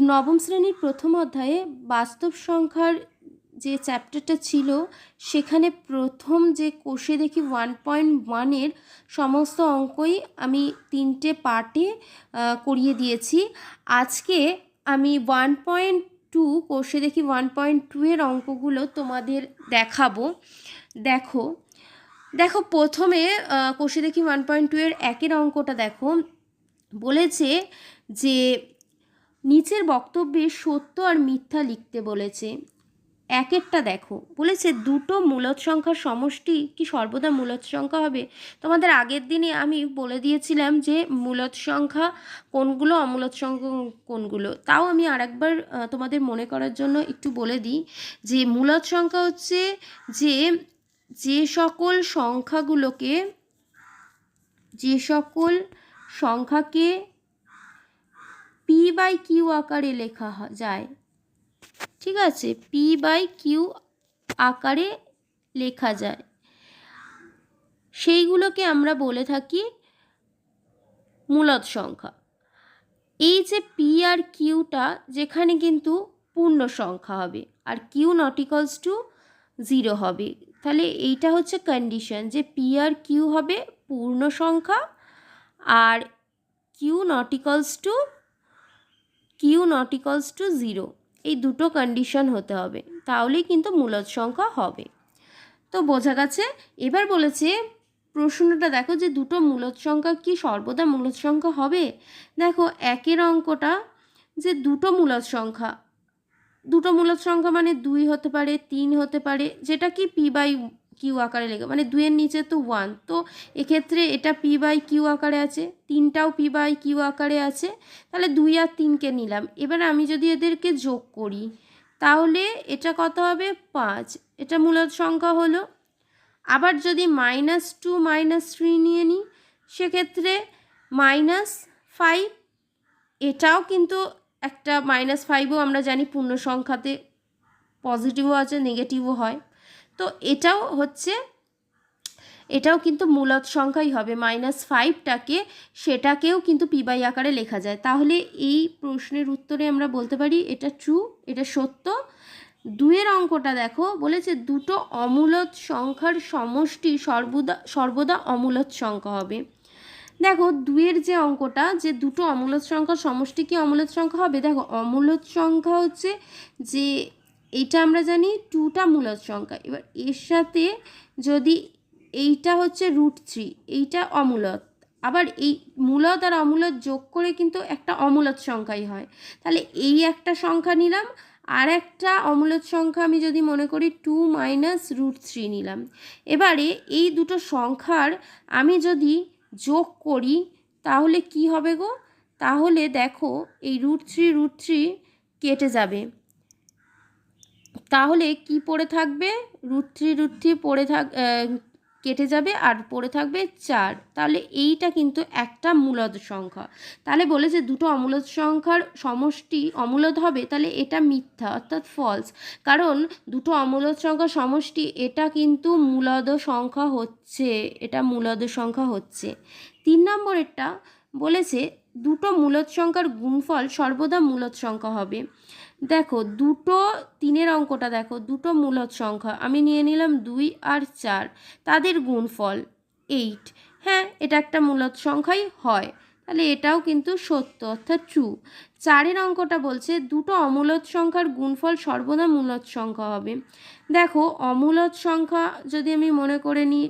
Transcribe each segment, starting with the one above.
নবম শ্রেণির প্রথম অধ্যায়ে বাস্তব সংখ্যার যে চ্যাপ্টারটা ছিল, সেখানে প্রথম যে কোষে দেখি ওয়ান পয়েন্ট ওয়ানের সমস্ত অঙ্কই আমি তিনটে পার্টে করিয়ে দিয়েছি। আজকে আমি ওয়ান পয়েন্ট টু কোষে দেখি ওয়ান পয়েন্ট টু এর অঙ্কগুলো তোমাদের দেখাবো। দেখো দেখো প্রথমে কোষে দেখি ওয়ান পয়েন্ট টু এর একের অঙ্কটা দেখো। বলেছে যে নিচের বক্তব্যে সত্য আর মিথ্যা লিখতে বলেছে। একেরটা দেখো। বলেছে, দুটো মূলদ সংখ্যার সমষ্টি কি সর্বদা মূলদ সংখ্যা হবে? তোমাদের আগের দিনে আমি বলে দিয়েছিলাম যে, মূলদ সংখ্যা কোনগুলো, অমূলদ সংখ্যা কোনগুলো? তাও আমি আরেকবার তোমাদের মনে করার জন্য একটু বলে দিই যে, মূলদ সংখ্যা হচ্ছে যে যে সকল সংখ্যাগুলোকে, যে সকল সংখ্যাকে পি বাই কিউ আকারে লেখা যায়। ঠিক আছে? পি বাই কিউ আকারে লেখা যায়। সেইগুলোকে আমরা বলে থাকি মূলদ সংখ্যা। এই যে পি আর কিউটা যেখানে কিন্তু পূর্ণ সংখ্যা হবে, আর Q not equals to zero হবে। তাহলে এইটা হচ্ছে কন্ডিশন যে পি আর কিউ হবে পূর্ণ সংখ্যা, আর Q not equals to Q not equals to zero. এই দুটো কন্ডিশন হতে হবে। তাহলেই কিন্তু মূলদ সংখ্যা হবে। তো বোঝা গেছে, এবার বলেছে, প্রশ্নটা দেখো যে দুটো মূলদ সংখ্যা কি সর্বদা মূলদ সংখ্যা হবে? দেখো, একের অঙ্কটা যে দুটো মূলদ সংখ্যা, দুটো মূলদ সংখ্যা মানে দুই হতে পারে, তিন হতে পারে, যেটা কি পি বাই কিউ আকারে লেখা মানে দুইয়ের নিচে তো ওয়ান তো এক্ষেত্রে এটা পি বাই কিউ আকারে আছে, তিনটাও পি বাই কিউ আকারে আছে, তাহলে দুই আর তিনকে নিলাম। এবার আমি যদি এদেরকে যোগ করি, তাহলে এটা কত হবে? পাঁচ। এটা মূলত সংখ্যা হলো। আবার যদি মাইনাস টু মাইনাস থ্রি নিয়ে নিই, সেক্ষেত্রে মাইনাস ফাইভ এটাও কিন্তু একটা মাইনাস ফাইভও আমরা জানি পূর্ণ সংখ্যাতে পজিটিভও আছে নেগেটিভও হয়। তো এটাও হচ্ছে, এটাও কিন্তু মূলত সংখ্যাই হবে মাইনাস ফাইভটাকে সেটাকেও কিন্তু পি বাই আকারে লেখা যায়। তাহলে এই প্রশ্নের উত্তরে আমরা বলতে পারি এটা ট্রু এটা সত্য। দুয়ের অঙ্কটা দেখো, বলেছে দুটো অমূলত সংখ্যার সমষ্টি সর্বদা সর্বদা অমূলত সংখ্যা হবে। দেখো দুয়ের যে অঙ্কটা, যে দুটো অমূলদ সংখ্যার সমষ্টি কি অমূলত সংখ্যা হবে? দেখো অমূলত সংখ্যা হচ্ছে যে এইটা আমরা জানি টুটা মূলদ সংখ্যা। এবার এর সাথে যদি এইটা হচ্ছে রুট থ্রি এইটা অমূলত। আবার এই মূলত আর অমূলত যোগ করে কিন্তু একটা অমূলত সংখ্যাই হয়। তাহলে এই একটা সংখ্যা নিলাম, আর একটা অমূলত সংখ্যা আমি যদি মনে করি টু মাইনাস রুট থ্রি নিলাম। এবারে এই দুটো সংখ্যার আমি যদি যোগ করি, তাহলে কি হবে গো? তাহলে দেখো এই রুট থ্রি রুট থ্রি কেটে যাবে। তাহলে কি পড়ে থাকবে? রুট থ্রি রুট থ্রি পড়ে থাক কেটে যাবে আর পড়ে থাকবে চার। তাহলে এইটা কিন্তু একটা মূলদ সংখ্যা। তাহলে বলেছে দুটো অমূলদ সংখ্যার সমষ্টি অমূলদ হবে, তাহলে এটা মিথ্যা অর্থাৎ ফলস কারণ দুটো অমূলদ সংখ্যার সমষ্টি, এটা কিন্তু মূলদ সংখ্যা হচ্ছে, এটা মূলদ সংখ্যা হচ্ছে। তিন নম্বরেরটা বলেছে দুটো মূলদ সংখ্যার গুণফল সর্বদা মূলদ সংখ্যা হবে। দেখো, দুটো তিনের অঙ্কটা দেখো, দুটো মূলদ সংখ্যা। আমি নিয়ে নিলাম দুই আর চার। তাদের গুণফল এইট হ্যাঁ এটা একটা মূলদ সংখ্যাই হয়। তাহলে এটাও কিন্তু সত্য, অর্থাৎ ট্রু চারের অঙ্কটা বলছে, দুটো অমূলদ সংখ্যার গুণফল সর্বদা মূলদ সংখ্যা হবে। দেখো, অমূলদ সংখ্যা যদি আমি মনে করে নিই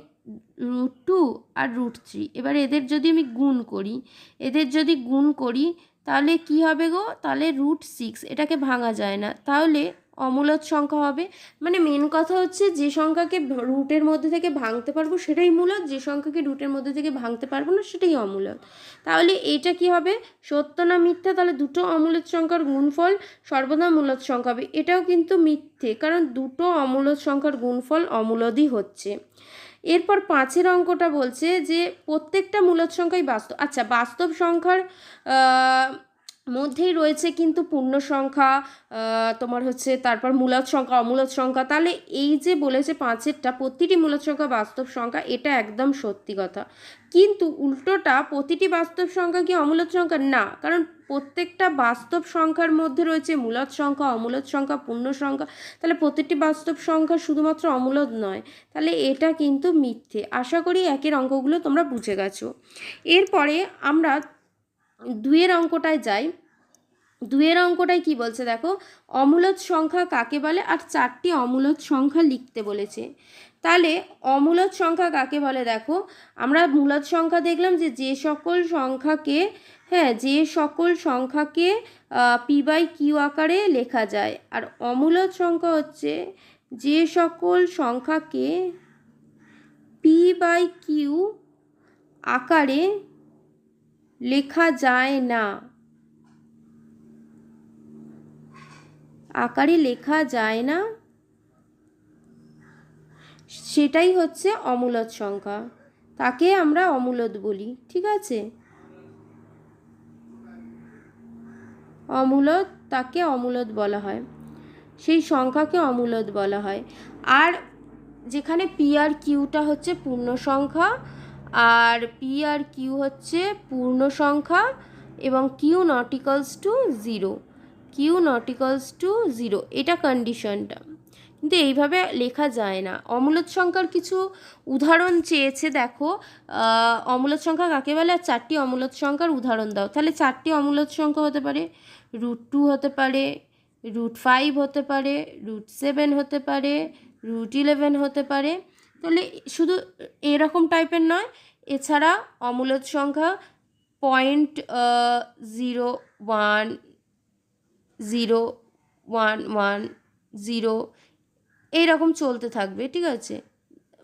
রুট টু আর রুট থ্রি এবার এদের যদি আমি গুণ করি, এদের যদি গুণ করি তাহলে কি হবে গো? তাহলে রুট সিক্স এটাকে ভাঙা যায় না। তাহলে অমূলত সংখ্যা হবে। মানে মেন কথা হচ্ছে যে সংখ্যাকে রুটের মধ্যে থেকে ভাঙতে পারব সেটাই মূলত যে সংখ্যাকে রুটের মধ্যে থেকে ভাঙতে পারব না সেটাই অমূলদ। তাহলে এটা কি হবে? সত্য না মিথ্যা? তাহলে দুটো অমূলদ সংখ্যার গুণফল সর্বদা মূলত সংখ্যা হবে। এটাও কিন্তু মিথ্যে, কারণ দুটো অমূলদ সংখ্যার গুণফল অমূলদই হচ্ছে। এরপর পাঁচের অঙ্কটা বলছে যে প্রত্যেকটা মূলত সংখ্যাই বাস্তব। আচ্ছা বাস্তব সংখ্যার মধ্যেই রয়েছে কিন্তু পূর্ণ সংখ্যা তোমার হচ্ছে তারপর মূলদ সংখ্যা অমূলদ সংখ্যা। তাহলে এই যে বলেছে পাঁচেরটা, প্রতিটি মূলদ সংখ্যা, বাস্তব সংখ্যা, এটা একদম সত্যি কথা। কিন্তু উল্টোটা প্রতিটি বাস্তব সংখ্যা কি অমূলদ সংখ্যা? না, কারণ প্রত্যেকটা বাস্তব সংখ্যার মধ্যে রয়েছে মূলদ সংখ্যা অমূলদ সংখ্যা, পূর্ণ সংখ্যা। তাহলে প্রতিটি বাস্তব সংখ্যা শুধুমাত্র অমূলদ নয়, তাহলে এটা কিন্তু মিথ্যে। আশা করি একের অঙ্কগুলো তোমরা বুঝে গেছো। এরপরে আমরা দুয়ের অঙ্কটায় যাই। দুয়ের অঙ্কটায় কি বলছে দেখো? অমূলত সংখ্যা কাকে বলে আর চারটি অমূলত সংখ্যা লিখতে বলেছে। তাহলে অমূলত সংখ্যা কাকে বলে দেখো? আমরা মূলত সংখ্যা দেখলাম যে যে সকল সংখ্যাকে হ্যাঁ যে সকল সংখ্যাকে পি বাই কিউ আকারে লেখা যায়। আর অমূলত সংখ্যা হচ্ছে যে সকল সংখ্যাকে পি বাই কিউ আকারে লেখা যায় না। আকারে লেখা যায় না। সেটাই হচ্ছে অমূলদ সংখ্যা। তাকে আমরা অমূলদ বলি, ঠিক আছে? অমূলদ তাকে অমূলদ বলা হয়। সেই সংখ্যাকে অমূলদ বলা হয়। আর যেখানে পি আর কিউটা হচ্ছে পূর্ণ সংখ্যা আর পি আর কিউ হচ্ছে পূর্ণ সংখ্যা এবং Q not equals to zero Q not equals to zero এটা কন্ডিশনটা কিন্তু এইভাবে লেখা যায় না। অমূলত সংখ্যার কিছু উদাহরণ চেয়েছে, দেখো। অমূলত সংখ্যা কাকে বলে? আর চারটি অমূলদ সংখ্যার উদাহরণ দাও। তাহলে চারটি অমূলদ সংখ্যা হতে পারে। রুট টু হতে পারে রুট ফাইভ হতে পারে রুট সেভেন হতে পারে রুট ইলেভেন হতে পারে। তাহলে শুধু এরকম টাইপের নয়, এছাড়া অমূলদ সংখ্যা point zero one zero one one zero এইরকম চলতে থাকবে, ঠিক আছে?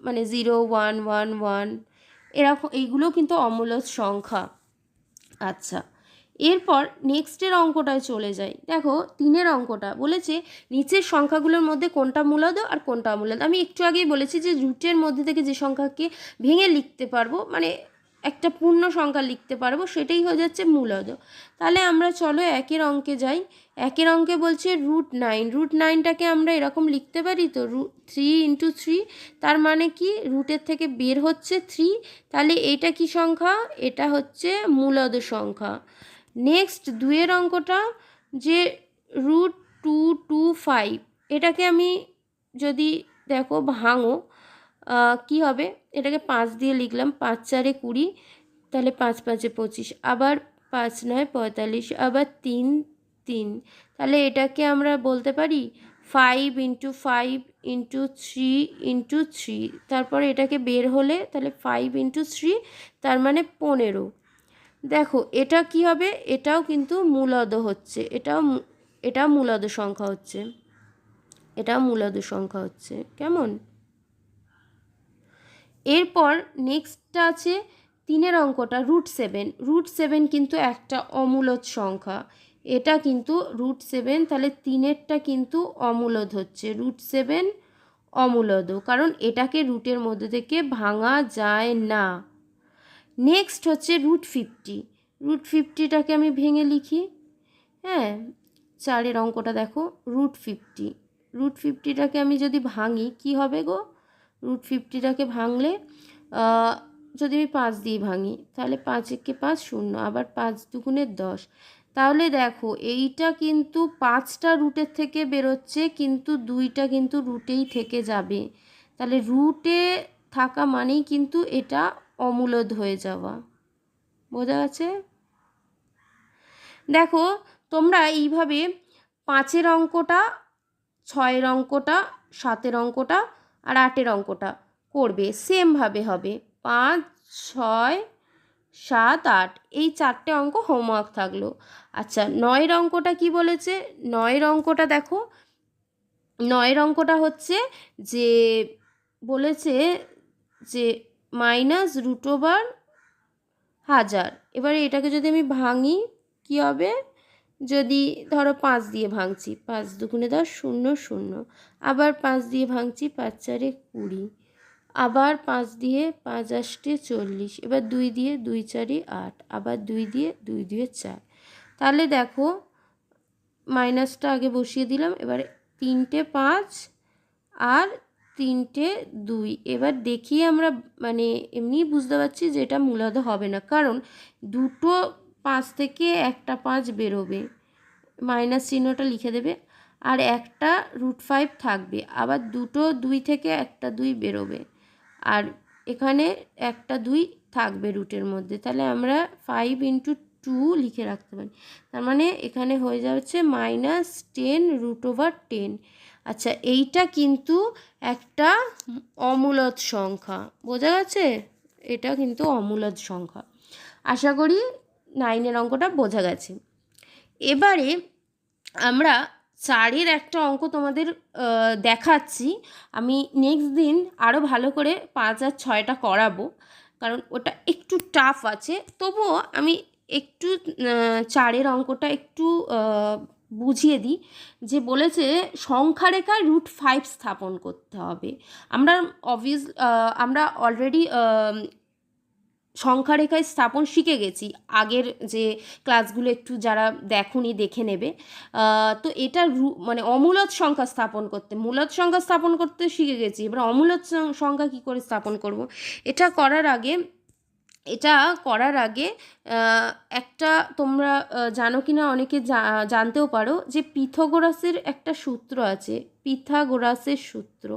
মানে জিরো ওয়ান ওয়ান ওয়ান এরকম, এইগুলো কিন্তু অমূলত সংখ্যা। আচ্ছা। এরপর নেক্সটের অঙ্কটায় চলে যাই। দেখো, তিনের অঙ্কটা বলেছে, নিচের সংখ্যাগুলোর মধ্যে কোনটা মূলদ আর কোনটা অমূলদ আমি একটু আগেই বলেছি যে রুটের মধ্যে থেকে যে সংখ্যাকে ভেঙে লিখতে পারব মানে একটা পূর্ণ সংখ্যা লিখতে পারব, সেটাই হয়ে যাচ্ছে মূলদ তাহলে আমরা চলো একের অঙ্কে যাই। একের অঙ্কে বলছে রুট নাইন। রুট নাইনটাকে আমরা এরকম লিখতে পারি তো রু থ্রি ইন্টু থ্রি, তার মানে কি? রুটের থেকে বের হচ্ছে থ্রি। তাহলে এটা কি সংখ্যা? এটা হচ্ছে মূলদ সংখ্যা। নেক্সট দুয়ের অঙ্কটা যে রুট টু টু ফাইভ এটাকে আমি যদি দেখো ভাঙো কি হবে? এটাকে পাঁচ দিয়ে লিখলাম, পাঁচ চারে কুড়ি, তাহলে পাঁচ পাঁচে পঁচিশ, আবার পাঁচ নয় পঁয়তাল্লিশ, আবার তিন তিন। তাহলে এটাকে আমরা বলতে পারি five into five into three into three তারপরে এটাকে বের হলে তাহলে ফাইভ ইন্টু থ্রি তার মানে পনেরো। দেখো, এটা কি হবে? এটাও কিন্তু মূলদ হচ্ছে। এটাও এটাও মূলদ সংখ্যা হচ্ছে। এটা মূলদ সংখ্যা হচ্ছে। কেমন? এরপর নেক্সটটা আছে তিনের অঙ্কটা রুট সেভেন রুট সেভেন কিন্তু একটা অমূলদ সংখ্যা। এটা কিন্তু রুট সেভেন তাহলে তিনেরটা কিন্তু অমূলদ হচ্ছে। রুট সেভেন অমূলদ। কারণ এটাকে রুটের মধ্যে থেকে ভাঙা যায় না। নেক্সট হচ্ছে রুট ফিফটি রুট ফিফটিটাকে আমি ভেঙে লিখি। হ্যাঁ চারের অঙ্কটা দেখো রুট ফিফটি রুট ফিফটিটাকে আমি যদি ভাঙি, কি হবে গো? রুট ফিফটিটাকে ভাঙলে যদি আমি পাঁচ দিয়ে ভাঙি, তাহলে পাঁচ একে পাঁচ শূন্য, আবার পাঁচ দুগুণে দশ। তাহলে দেখো, এইটা কিন্তু পাঁচটা রুটের থেকে বেরোচ্ছে, কিন্তু দুইটা কিন্তু রুটেই থেকে যাবে। তাহলে রুটে থাকা মানেই কিন্তু এটা অমূলদ হয়ে যাওয়া। বোঝা গেছে? দেখো, তোমরা এইভাবে পাঁচের অঙ্কটা, ছয়ের অঙ্কটা, সাতের অঙ্কটা আর আটের অঙ্কটা করবে। সেমভাবে হবে। পাঁচ, ছয়, সাত, আট, এই চারটে অঙ্ক হোমওয়ার্ক থাকল। আচ্ছা নয়ের অঙ্কটা কি বলেছে? নয়ের অঙ্কটা দেখো। নয়ের অঙ্কটা হচ্ছে যে, বলেছে যে মাইনাস রুট ওভার হাজার। এবারে এটাকে যদি আমি ভাঙি, কি হবে? যদি ধরো পাঁচ দিয়ে ভাঙছি, পাঁচ দুগুণে দশ শূন্য শূন্য। আবার পাঁচ দিয়ে ভাঙছি, পাঁচ চারে কুড়ি। আবার পাঁচ দিয়ে পাঁচ আষ্টে চল্লিশ। এবার দুই দিয়ে দুই চারে আট। আবার দুই দিয়ে দুই দিয়ে চার। তাহলে দেখো, মাইনাসটা আগে বসিয়ে দিলাম। এবার তিনটে পাঁচ আর তিনটে দুই। এবার দেখি আমরা মানে এমনিই বুঝতে পারছি যে এটা মূলত হবে না। কারণ দুটো পাঁচ থেকে একটা পাঁচ বেরোবে। মাইনাস চিহ্নটা লিখে দেবে। আর একটা রুট ফাইভ থাকবে। আবার দুটো দুই থেকে একটা দুই বেরোবে। আর এখানে একটা দুই থাকবে রুটের মধ্যে। তাহলে আমরা ফাইভ ইন্টু টু লিখে রাখতে পারি। তার মানে এখানে হয়ে যাচ্ছে minus ten root over ten. আচ্ছা এইটা কিন্তু একটা অমূলদ সংখ্যা। বোঝা গেছে? এটা কিন্তু অমূলদ সংখ্যা। আশা করি নাইনের অঙ্কটা বোঝা গেছে। এবারে আমরা চারের একটা অঙ্ক তোমাদের দেখাচ্ছি। আমি নেক্সট দিন আরও ভালো করে পাঁচ আর ছয়টা করাবো, কারণ ওটা একটু টাফ আছে। তবুও আমি একটু চারের অঙ্কটা একটু বুঝিয়ে দিই যে বলেছে সংখ্যা রেখায় রুট ফাইভ স্থাপন করতে হবে। আমরা অবভিয়াস আমরা অলরেডি সংখ্যা রেখায় স্থাপন শিখে গেছি। আগের যে ক্লাসগুলো একটু যারা দেখুনি দেখে নেবে। তো এটা মানে অমূলত সংখ্যা স্থাপন করতে, মূলত সংখ্যা স্থাপন করতে শিখে গেছি। এবার অমূলত সংখ্যা কী করে স্থাপন করব? এটা করার আগে এটা করার আগে একটা তোমরা জানো কি না অনেকে জানতেও পারো যে পিথাগোরাসের একটা সূত্র আছে, পিথাগোরাসের সূত্র।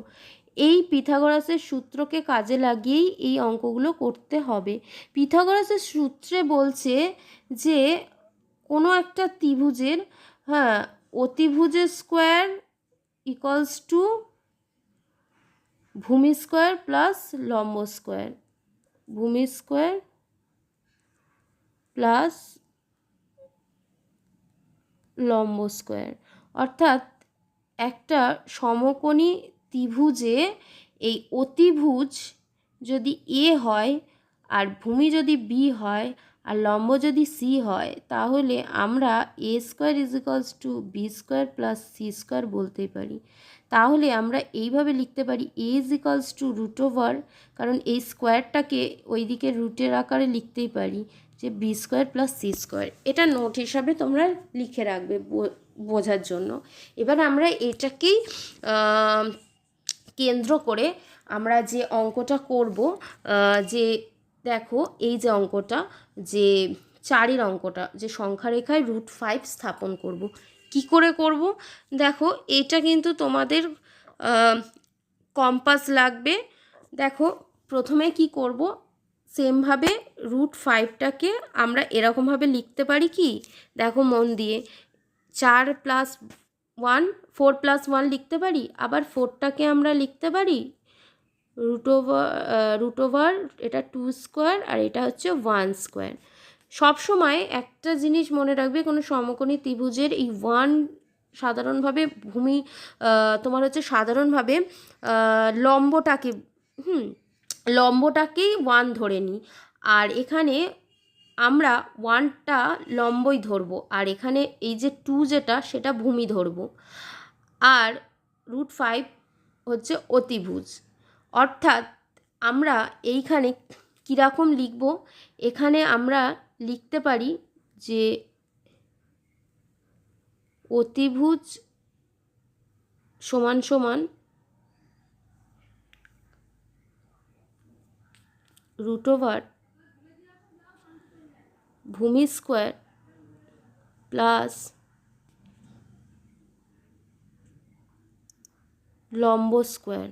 এই পিথাগোরাসের সূত্রকে কাজে লাগিয়েই এই অঙ্কগুলো করতে হবে। পিথাগোরাসের সূত্রে বলছে যে কোনো একটা ত্রিভুজের হ্যাঁ অতিভুজের স্কোয়ার ইকুয়ালস টু ভূমি স্কোয়ার প্লাস লম্ব স্কোয়ার। ভূমি স্কোয়ার প্লাস লম্ব স্কোয়ার। অর্থাৎ একটা সমকোণী ত্রিভুজে এই অতিভুজ যদি এ হয় আর ভূমি যদি বি হয় আর লম্ব যদি সি হয়, তাহলে আমরা A square is equals to B square plus C square বলতে পারি। তাহলে আমরা এইভাবে লিখতে পারি A is equals to root over কারণ এই স্কোয়ারটাকে ওই দিকে রুটের আকারে লিখতেই পারি যে B square plus C square এটা নোট হিসাবে তোমরা লিখে রাখবে বোঝার জন্য। এবার আমরা এটাকেই কেন্দ্র করে আমরা যে অঙ্কটা করব যে দেখো এই যে অঙ্কটা, যে চারের অঙ্কটা, যে সংখ্যা রেখায় রুট ফাইভ স্থাপন করব। কি করে করব? দেখো এটা কিন্তু তোমাদের কম্পাস লাগবে। দেখো প্রথমে কি করব? সেমভাবে রুট ফাইভটাকে আমরা এরকমভাবে লিখতে পারি কি? দেখো মন দিয়ে চার plus one four plus one লিখতে পারি? আবার ফোরটাকে আমরা লিখতে পারি? রুট ওভার রুট ওভার এটা টু স্কোয়ার আর এটা হচ্ছে ওয়ান স্কোয়ার সবসময় একটা জিনিস মনে রাখবে, কোনো সমকোণী ত্রিভুজের এই ওয়ান সাধারণভাবে ভূমি তোমার হচ্ছে সাধারণভাবে লম্বটাকে, হুম, লম্বটাকেই ওয়ান ধরে নিই। আর এখানে আমরা ওয়ানটা লম্বই ধরবো, আর এখানে এই যে টু যেটা, সেটা ভূমি ধরবো। আর রুট ফাইভ হচ্ছে অতিভুজ। অর্থাৎ আমরা এইখানে কীরকম লিখব? এখানে আমরা লিখতে পারি যে অতিভুজ সমান সমান রুট ওভার ভূমি স্কোয়ার প্লাস লম্ব স্কোয়ার।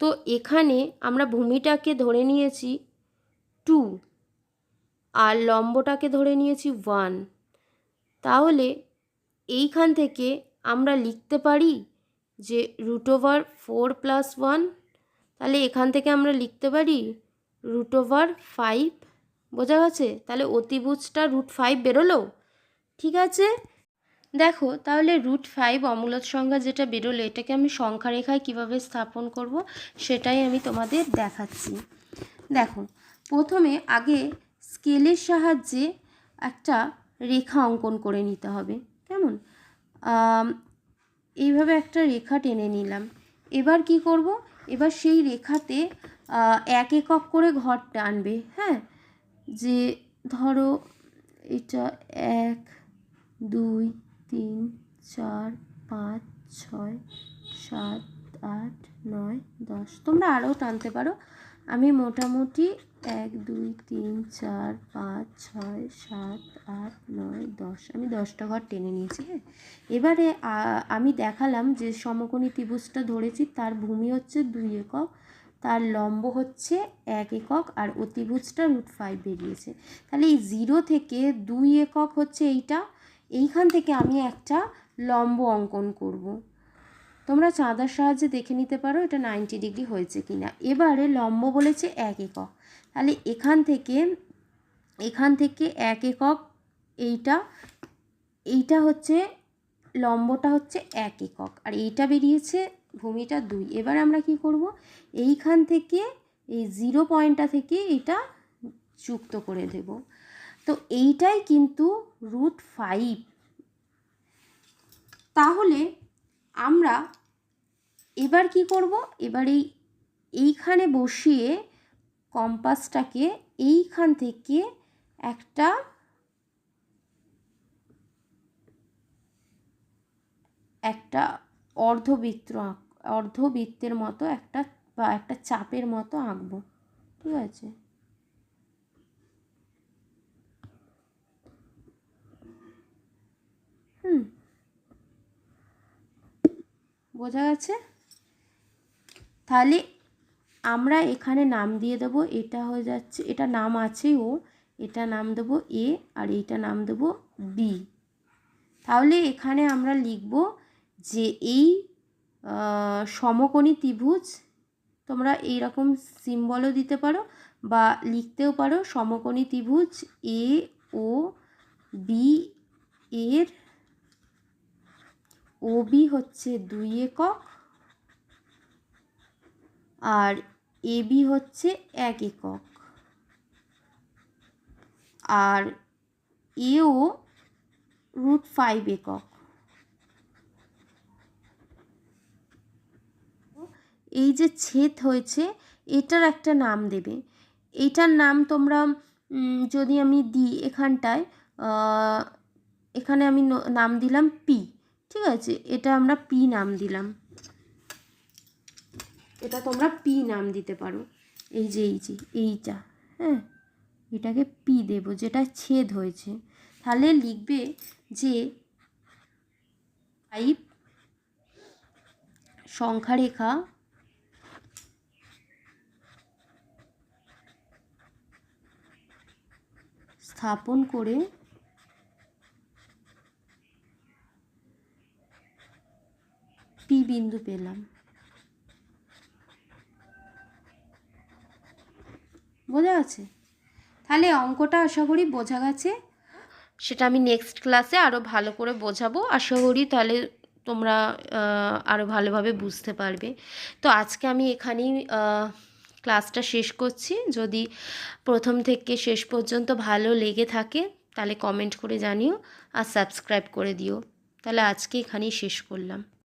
তো এখানে আমরা ভূমিটাকে ধরে নিয়েছি টু আর লম্বটাকে ধরে নিয়েছি ওয়ান তাহলে এইখান থেকে আমরা লিখতে পারি যে root over four plus one তাহলে এখান থেকে আমরা লিখতে পারি রুট ওভার ফাইভ বোঝা গেছে? তাহলে অতিভুজটা রুট ফাইভ বেরোলো। ঠিক আছে? দেখো, তাহলে রুট ফাইভ অমূলত সংখ্যা যেটা বেরোলো, এটাকে আমি সংখ্যা রেখায় কীভাবে স্থাপন করব, সেটাই আমি তোমাদের দেখাচ্ছি। দেখো, প্রথমে আগে স্কেলের সাহায্যে একটা রেখা অঙ্কন করে নিতে হবে, কেমন? এইভাবে একটা রেখা টেনে নিলাম। এবার কি করব? এবার সেই রেখাতে এক একক করে ঘর টানবে হ্যাঁ? যে ধরো, এটা এক, দুই তিন, চার, পাঁচ, ছয়, সাত, আট, নয়, দশ। তোমরা আরও টানতে পারো। আমি মোটামুটি এক, দুই, তিন, চার, পাঁচ, ছয়, সাত, আট, নয়, দশ। আমি দশটা ঘর টেনে নিয়েছি হ্যাঁ? এবারে আমি দেখালাম যে সমকোণী ত্রিভুজটা ধরেছি, তার ভূমি হচ্ছে দুই একক, তার লম্ব হচ্ছে এক একক, আর অতিভুজটা রুট ফাইভ বেরিয়েছে। তাহলে এই জিরো থেকে দুই একক হচ্ছে এইটা এইখান থেকে আমি একটা লম্ব অঙ্কন করব। তোমরা চাঁদার সাহায্যে দেখে নিতে পারো এটা নাইনটি ডিগ্রি হয়েছে কি না এবারে লম্ব বলেছে এক একক। তাহলে এখান থেকে এখান থেকে এক একক এইটা এইটা হচ্ছে, লম্বটা হচ্ছে এক একক। আর এইটা বেরিয়েছে ভূমিটা দুই। এবার আমরা কি করব? এইখান থেকে, এই জিরো পয়েন্টটা থেকে এটা যুক্ত করে দেব। তো এইটাই কিন্তু রুট ফাইভ তাহলে আমরা এবার কি করব? এবার এই, এইখানে বসিয়ে কম্পাসটাকে এইখান থেকে একটা একটা অর্ধবৃত্ত অর্ধবৃত্তের মতো একটা বা একটা চাপের মতো আঁকবো। ঠিক আছে হুম বোঝা গেছে? তাহলে আমরা এখানে নাম দিয়ে দেবো, এটা হয়ে যাচ্ছে, এটা নাম আছে ও এটা নাম দেবো এ আর এইটা নাম দেবো বি। তাহলে এখানে আমরা লিখব যে এই সমকোণী ত্রিভুজ, তোমরা এই রকম সিম্বলও দিতে পারো বা লিখতেও পারো, সমকোণী ত্রিভুজ এ, ও, বি, এর ও বি হচ্ছে দুই একক আর এ বি হচ্ছে এক একক। আর এও রুট ফাইভ একক। এই যে ছেদ হয়েছে, এটার একটা নাম দেবে। এইটার নাম তোমরা যদি আমি দিই এখানটায় এখানে আমি নাম দিলাম পি। ঠিক আছে? এটা আমরা পি নাম দিলাম। এটা তোমরা পি নাম দিতে পারো। এই যে এই যে, এইটা হ্যাঁ? এটাকে পি দেব, যেটা ছেদ হয়েছে। তাহলে লিখবে যে ফাইভ সংখ্যা রেখা স্থাপন করে পি বিন্দু পেলাম। বোঝা গেছে? তাহলে অঙ্কটা আশা করি বোঝা গেছে। সেটা আমি নেক্সট ক্লাসে আরও ভালো করে বোঝাবো। আশা করি তাহলে তোমরা আরও ভালোভাবে বুঝতে পারবে। তো আজকে আমি এখানেই ক্লাসটা শেষ করছি। যদি প্রথম থেকে শেষ পর্যন্ত ভালো লেগে থাকে, তাহলে কমেন্ট করে জানিও আর সাবস্ক্রাইব করে দিও। তাহলে আজকে এখানেই শেষ করলাম।